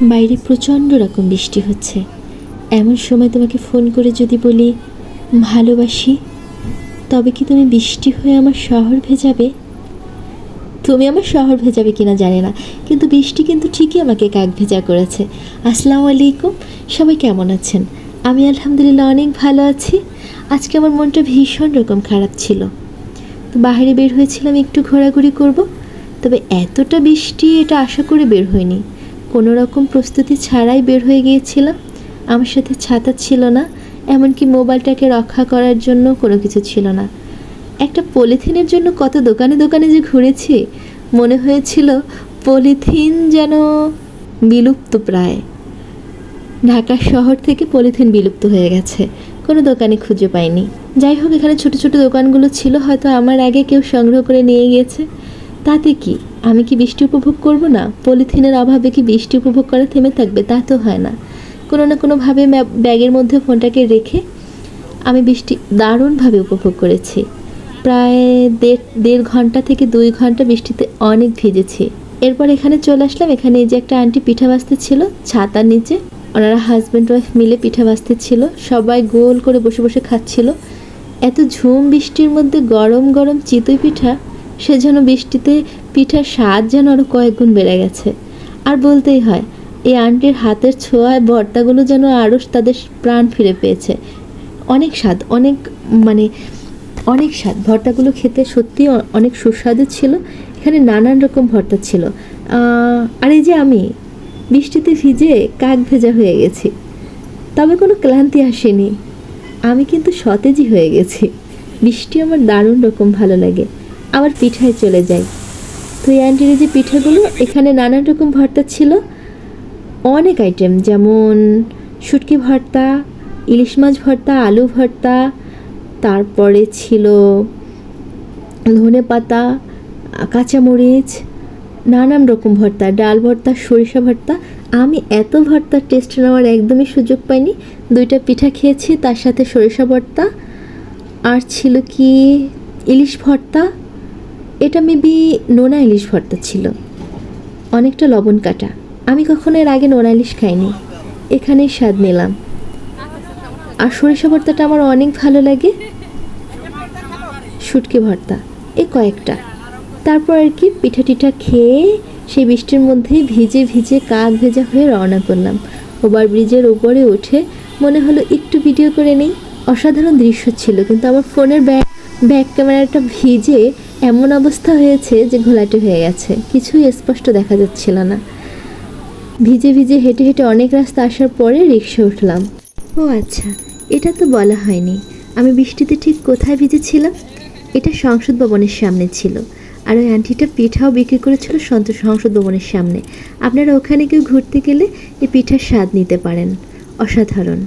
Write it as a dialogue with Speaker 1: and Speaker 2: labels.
Speaker 1: বাইরে প্রচণ্ড রকম বৃষ্টি হচ্ছে। এমন সময় তোমাকে ফোন করে যদি বলি, ভালোবাসি, তবে কি তুমি বৃষ্টি হয়ে আমার শহর ভেজাবে? তুমি আমার শহর ভেজাবে কিনা জানি না, কিন্তু বৃষ্টি কিন্তু ঠিকই আমাকে কাক ভেজা করেছে। আসসালামু আলাইকুম, সবাই কেমন আছেন? আমি আলহামদুলিল্লাহ অনেক ভালো আছি। আজকে আমার মনটা ভীষণ রকম খারাপ ছিল। তো বাইরে বের হয়েছিলাম একটু ঘোরাঘুরি করব, তবে এতটা বৃষ্টি এটা আশা করে বের হয়নি। কোনো রকম প্রস্তুতি ছাড়াই বের হয়ে গিয়েছিলাম। আমার সাথে ছাতা ছিল না, এমনকি মোবাইলটাকে রক্ষা করার জন্য কোনো কিছু ছিল না। একটা পলিথিনের জন্য কত দোকানে দোকানে যে ঘুরেছি, মনে হয়েছিল পলিথিন যেন বিলুপ্ত প্রায়। ঢাকা শহর থেকে পলিথিন বিলুপ্ত হয়ে গেছে, কোনো দোকানে খুঁজে পাইনি। যাই হোক, এখানে ছোট ছোট দোকানগুলো ছিল, হয়তো আমার আগে কেউ সংগ্রহ করে নিয়ে গিয়েছে। তাতে কি? আমি কি বৃষ্টি উপভোগ করব না? পলিথিনের অভাবে কি বৃষ্টি উপভোগ করা থেমে থাকবে? তা তো হয় না। কোনো না কোনোভাবে ব্যাগের মধ্যে ফোনটাকে রেখে আমি বৃষ্টি দারুণভাবে উপভোগ করেছি। প্রায় দেড় দেড় ঘণ্টা থেকে দুই ঘণ্টা বৃষ্টিতে অনেক ভিজেছি। এরপর এখানে চলে আসলাম। এখানে এই যে একটা আন্টি পিঠা বাজতে ছিল ছাতার নিচে, ওনারা হাজব্যান্ড ওয়াইফ মিলে পিঠা বাজতে ছিল। সবাই গোল করে বসে বসে খাচ্ছিল। এত ঝুম বৃষ্টির মধ্যে গরম গরম চিতই পিঠা সে যেন বৃষ্টিতে পিঠার স্বাদ যেন আরও কয়েক গুণ বেড়ে গেছে। আর বলতেই হয়, এই আন্টির হাতের ছোঁয়ায় ভর্তাগুলো যেন আরও তাদের প্রাণ ফিরে পেয়েছে। অনেক স্বাদ, অনেক মানে অনেক স্বাদ। ভর্তাগুলো খেতে সত্যি অনেক সুস্বাদু ছিল। এখানে নানান রকম ভর্তা ছিল। আর এই যে আমি, বৃষ্টিতে ভিজে কাক ভেজা হয়ে গেছি। তবে কোনো ক্লান্তি আসেনি। আমি কিন্তু সতেজই হয়ে গেছি। বৃষ্টি আমার দারুণ রকম ভালো লাগে। আবার পিঠায় চলে যাই তো এই আন্টির যে পিঠাগুলো, এখানে নানান রকম ভর্তা ছিল। অনেক আইটেম যেমন শুটকি ভর্তা, ইলিশ মাছ ভর্তা, আলু ভর্তা, তারপরে ছিল ধনে পাতা, কাঁচামরিচ, নানান রকম ভর্তা, ডাল ভর্তা, সরিষা ভর্তা। আমি এত ভর্তার টেস্ট নেওয়ার একদমই সুযোগ পাইনি। দুইটা পিঠা খেয়েছি, তার সাথে সরিষা ভর্তা। আর ছিল কি, ইলিশ ভর্তা এটা মেবি নোনা ইলিশ ভর্তা ছিল। অনেকটা লবণ কাটা। আমি কখনো এর আগে নোনা ইলিশ খাইনি। এখানেই স্বাদ নিলাম। আর সরিষা ভর্তাটা আমার অনেক ভালো লাগে। শুটকি ভর্তা এই কয়েকটা। তারপর আর কি পিঠা টিঠা খেয়ে সেই বৃষ্টির মধ্যে ভিজে ভিজে কাক ভেজা হয়ে রওনা করলাম। ওভার ব্রিজের উপরে উঠে মনে হলো একটু ভিডিও করে নেই। অসাধারণ দৃশ্য ছিল, কিন্তু আমার ফোনের ব্যাক ব্যাক ক্যামেরাটা ভিজে এমন অবস্থা হয়েছে যে ঘোলাটে হয়ে গেছে। কিছুই স্পষ্ট দেখা যাচ্ছিল না। ভিজে ভিজে হেঁটে হেঁটে অনেক রাস্তা আসার পরে রিক্সা উঠলাম। ও আচ্ছা এটা তো বলা হয়নি। আমি বৃষ্টিতে ঠিক কোথায় ভিজেছিলাম? এটা সংসদ ভবনের সামনে ছিল। আর ওই আন্টিটা পিঠাও বিক্রি করেছিল সন্তোষ সংসদ ভবনের সামনে। আপনারা ওখানে কেউ ঘুরতে গেলে এই পিঠার স্বাদ নিতে পারেন। অসাধারণ।